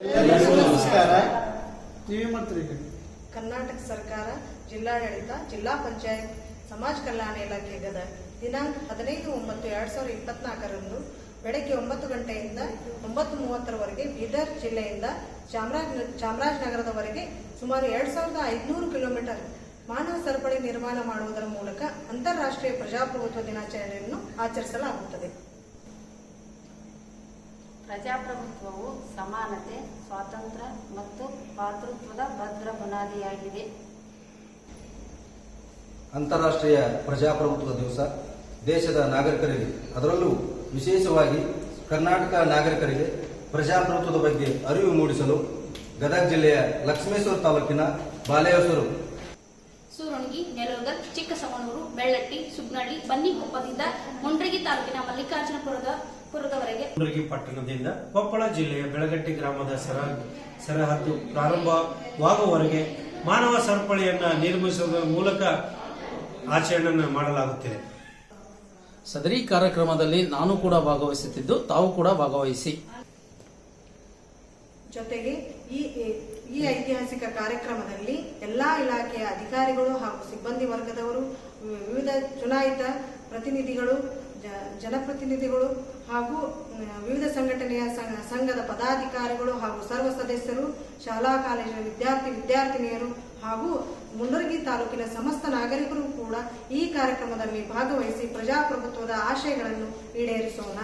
ನಮಸ್ಕಾರ. ಟಿವಿ ಕರ್ನಾಟಕ ಸರ್ಕಾರ, ಜಿಲ್ಲಾಡಳಿತ, ಜಿಲ್ಲಾ ಪಂಚಾಯತ್, ಸಮಾಜ ಕಲ್ಯಾಣ ಇಲಾಖೆ ಗದಗ ದಿನಾಂಕ ಹದಿನೈದು, ಒಂಬತ್ತು, ಎರಡ್ ಸಾವಿರದ ಇಪ್ಪತ್ನಾಲ್ಕರಂದು ಬೆಳಗ್ಗೆ ಒಂಬತ್ತು ಗಂಟೆಯಿಂದ ಒಂಬತ್ತು ಮೂವತ್ತರವರೆಗೆ ಬೀದರ್ ಜಿಲ್ಲೆಯಿಂದ ಚಾಮರಾಜ ಚಾಮರಾಜನಗರದವರೆಗೆ ಸುಮಾರು ಎರಡ್ ಸಾವಿರದ ಐದುನೂರು ಕಿಲೋಮೀಟರ್ ಮಾನವ ಸರಪಳಿ ನಿರ್ಮಾಣ ಮಾಡುವುದರ ಮೂಲಕ ಅಂತಾರಾಷ್ಟ್ರೀಯ ಪ್ರಜಾಪ್ರಭುತ್ವ ದಿನಾಚರಣೆಯನ್ನು ಆಚರಿಸಲಾಗುತ್ತದೆ. ಪ್ರಜಾಪ್ರಭುತ್ವವು ಸಮಾನತೆ ಸ್ವಾತಂತ್ರ್ಯ ಮತ್ತು ಭಾತೃತ್ವದ ಭದ್ರ ಬುನಾದಿಯಾಗಿದೆ. ಅಂತಾರಾಷ್ಟ್ರೀಯ ಪ್ರಜಾಪ್ರಭುತ್ವ ದಿವಸ ದೇಶದ ನಾಗರಿಕರಿಗೆ ಅದರಲ್ಲೂ ವಿಶೇಷವಾಗಿ ಕರ್ನಾಟಕ ನಾಗರಿಕರಿಗೆ ಪ್ರಜಾಪ್ರಭುತ್ವದ ಬಗ್ಗೆ ಅರಿವು ಮೂಡಿಸಲು ಗದಗ ಜಿಲ್ಲೆಯ ಲಕ್ಷ್ಮೇಶ್ವರ ತಾಲೂಕಿನ ಬಾಲೆಹೊಸೂರು ಸೂರಣಗಿ ನೆಲೋಗಲ್ ಚಿಕ್ಕಸವನೂರು ಬೆಳ್ಳಟ್ಟಿ ಸುಗ್ನಳ್ಳಿ ಬನ್ನಿಕೊಪ್ಪದಿಂದ ಮುಂಡ್ರಗಿ ತಾಲೂಕಿನ ಮಲ್ಲಿಕಾರ್ಜುನಪುರದ ಪುರದವರೆಗೆ ಕಲಬುರಗಿ ಪಟ್ಟಣದಿಂದ ಕೊಪ್ಪಳ ಜಿಲ್ಲೆಯ ಬೆಳಗಟ್ಟಿ ಗ್ರಾಮದ ಸರ ಸರಹದ್ದು ಪ್ರಾರಂಭವಾಗುವವರೆಗೆ ಮಾನವ ಸರಪಳಿಯನ್ನ ನಿರ್ಮಿಸುವ ಮೂಲಕ ಆಚರಣೆಯನ್ನು ಮಾಡಲಾಗುತ್ತಿದೆ. ಸದರಿ ಕಾರ್ಯಕ್ರಮದಲ್ಲಿ ನಾನು ಕೂಡ ಭಾಗವಹಿಸುತ್ತಿದ್ದು ತಾವು ಕೂಡ ಭಾಗವಹಿಸಿ. ಜೊತೆಗೆ ಈ ಈ ಐತಿಹಾಸಿಕ ಕಾರ್ಯಕ್ರಮದಲ್ಲಿ ಎಲ್ಲಾ ಇಲಾಖೆಯ ಅಧಿಕಾರಿಗಳು ಹಾಗೂ ಸಿಬ್ಬಂದಿ ವರ್ಗದವರು ವಿ- ವಿವಿಧ ಚುನಾಯಿತ ಪ್ರತಿನಿಧಿಗಳು ಜನಪ್ರತಿನಿಧಿಗಳು ಹಾಗೂ ವಿವಿಧ ಸಂಘಟನೆಯ ಸಂಘದ ಪದಾಧಿಕಾರಿಗಳು ಹಾಗೂ ಸರ್ವ ಸದಸ್ಯರು ಶಾಲಾ ಕಾಲೇಜಿನ ವಿದ್ಯಾರ್ಥಿ ವಿದ್ಯಾರ್ಥಿನಿಯರು ಹಾಗೂ ಮುಂಡರಗಿ ತಾಲೂಕಿನ ಸಮಸ್ತ ನಾಗರಿಕರು ಕೂಡ ಈ ಕಾರ್ಯಕ್ರಮದಲ್ಲಿ ಭಾಗವಹಿಸಿ ಪ್ರಜಾಪ್ರಭುತ್ವದ ಆಶಯಗಳನ್ನು ಈಡೇರಿಸೋಣ.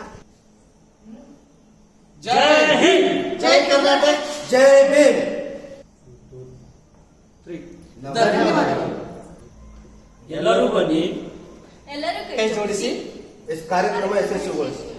ಜೈ ಕರ್ನಾಟಕ ಜೈ ಭೀಮ್! ಧನ್ಯವಾದಗಳು. ಎಲ್ಲರೂ ಬನ್ನಿ. ಎಲ್ಲರೂ ಕೈ ಜೋಡಿಸಿ. esse cara não é esse.